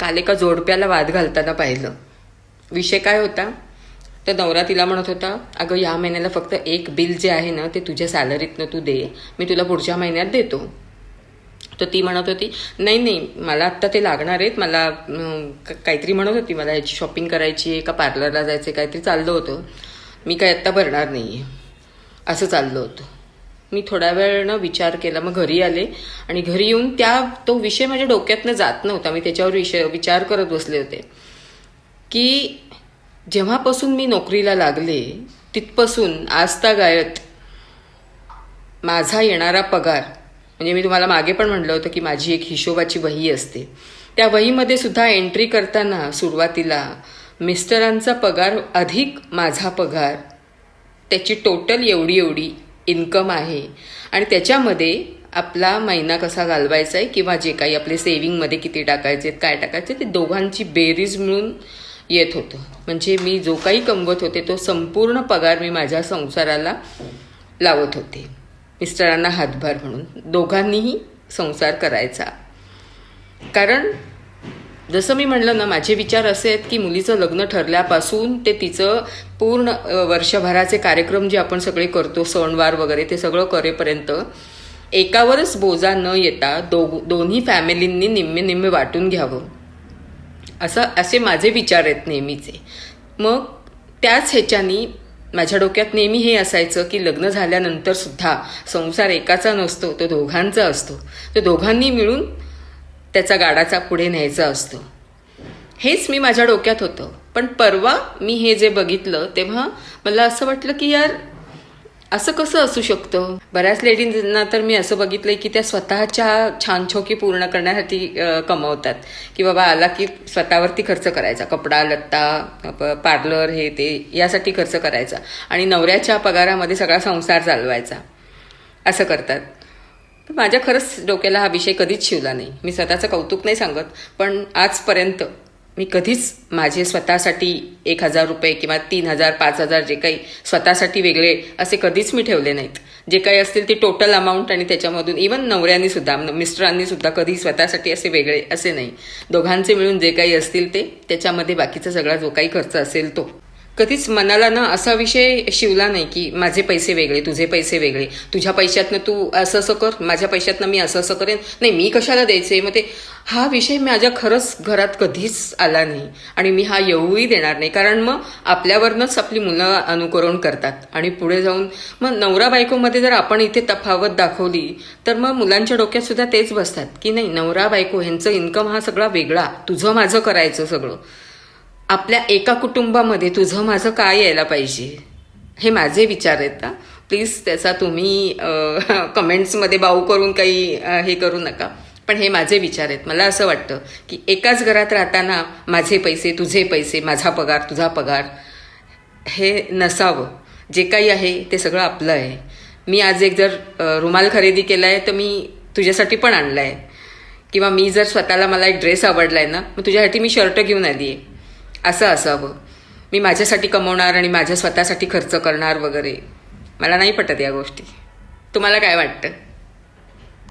काल एका जोडप्याला वाद घालताना पाहिलं. विषय काय होता? तर नवरा तिला म्हणत होता अगं या महिन्याला फक्त एक बिल जे आहे ना ते तुझ्या सॅलरीतनं तू दे. मी तुला पुढच्या महिन्यात देतो. तर ती म्हणत होती नाही नाही मला आत्ता ते लागणार आहेत. मला क- काहीतरी म्हणत होती. मला याची शॉपिंग करायची आहे का पार्लरला जायचं आहे काहीतरी चाललं होतं. मी काय आत्ता भरणार नाही आहे असं चाललं होतं. मी थोड्या वेळनं विचार केला मग घरी आले. आणि घरी येऊन त्या तो विषय माझ्या डोक्यातनं जात नव्हता. मी त्याच्यावर विषय विचार करत बसले होते. की जेव्हापासून मी नोकरीला लागले तिथपासून आजतागायत माझा येणारा पगार म्हणजे मी तुम्हाला मागे पण म्हटलं होतं की माझी एक हिशोबाची वही असते. त्या वहीमध्ये सुद्धा एंट्री करताना सुरुवातीला मिस्टरांचा पगार अधिक माझा पगार त्याची टोटल एवढी एवढी इन्कम आहे. आणि त्याच्यामध्ये आपला महिना कसा घालवायचा आहे किंवा जे काही आपले सेव्हिंगमध्ये किती टाकायचे काय टाकायचे ते दोघांची बेरीज मिळून येत होतं. म्हणजे मी जो काही कमवत होते तो संपूर्ण पगार मी माझ्या संसाराला लावत होते. मिस्टरांना हातभार म्हणून. दोघांनीही संसार करायचा. कारण जसं मी म्हणलं ना माझे विचार असे आहेत की मुलीचं लग्न ठरल्यापासून ते तिचं पूर्ण वर्षभराचे कार्यक्रम जे आपण सगळे करतो सणवार वगैरे ते सगळं करेपर्यंत एकावरच बोजा न येता दो दोन्ही फॅमिलींनी निम्मे निम्मे वाटून घ्यावं. असं असे माझे विचार आहेत नेहमीचे. मग त्याच ह्याच्यानी माझ्या डोक्यात नेहमी हे असायचं की लग्न झाल्यानंतर सुद्धा संसार एकाचा नसतो तो दोघांचा असतो. तो दोघांनी मिळून त्याचा गाडाचा पुढे न्यायचा असतो. हेच मी माझ्या डोक्यात होतं. पण परवा मी हे जे बघितलं तेव्हा मला असं वाटलं की यार असं कसं असू शकतं? बऱ्याच लेडीजना तर मी असं बघितलंय की त्या स्वतःच्या छानछोकी पूर्ण करण्यासाठी कमवतात. की बाबा आला की स्वतःवरती खर्च करायचा. कपडा लत्ता पार्लर हे ते यासाठी खर्च करायचा. आणि नवऱ्याच्या पगारामध्ये सगळा संसार चालवायचा. असं करतात. पण माझ्या खरंच डोक्याला हा विषय कधीच शिवला नाही. मी स्वतःचं कौतुक नाही सांगत पण आजपर्यंत मी कधीच माझे स्वतःसाठी एक हजार रुपये किंवा तीन हजार पाच हजार जे काही स्वतःसाठी वेगळे असे कधीच मी ठेवले नाहीत. जे काही असतील ते टोटल अमाऊंट आणि त्याच्यामधून इवन नवऱ्यांनी सुद्धा मिस्टरांनी सुद्धा कधी स्वतःसाठी असे वेगळे असे नाही. दोघांचे मिळून जे काही असतील ते त्याच्यामध्ये बाकीचा सगळा जो काही खर्च असेल तो. कधीच मनाला ना असा विषय शिवला नाही की माझे पैसे वेगळे तुझे पैसे वेगळे. तुझ्या पैशातनं तू असं असं कर माझ्या पैशातनं मी असं असं करेन. नाही मी कशाला द्यायचे? मग ते हा विषय माझ्या खरंच घरात कधीच आला नाही. आणि मी हा येऊही देणार नाही. कारण मग आपल्यावरनंच आपली मुलं अनुकरण करतात. आणि पुढे जाऊन मग नवरा बायकोमध्ये जर आपण इथे तफावत दाखवली तर मग मुलांच्या डोक्यात सुद्धा तेच बसतात. की नाही नवरा बायको ह्यांचं इन्कम हा सगळा वेगळा. तुझं माझं करायचं सगळं. आपल्या एका कुटुंबामध्ये तुझं माझं काय यायला पाहिजे? हे माझे विचार आहेत ना प्लीज त्याचा तुम्ही कमेंट्समध्ये बाऊ करून काही हे करू नका. पण हे माझे विचार आहेत. मला असं वाटतं की एकाच घरात राहताना माझे पैसे तुझे पैसे माझा पगार तुझा पगार हे नसावं. जे काही आहे ते सगळं आपलं आहे. मी आज एक जर रुमाल खरेदी केला आहे तर मी तुझ्यासाठी पण आणला आहे किंवा मी जर स्वतःला मला एक ड्रेस आवडला आहे ना मग तुझ्यासाठी मी शर्ट घेऊन आली आहे असं असावं. मी माझ्यासाठी कमवणार आणि माझ्या स्वतःसाठी खर्च करणार वगैरे. मला नाही पटत या गोष्टी. तुम्हाला काय वाटतं?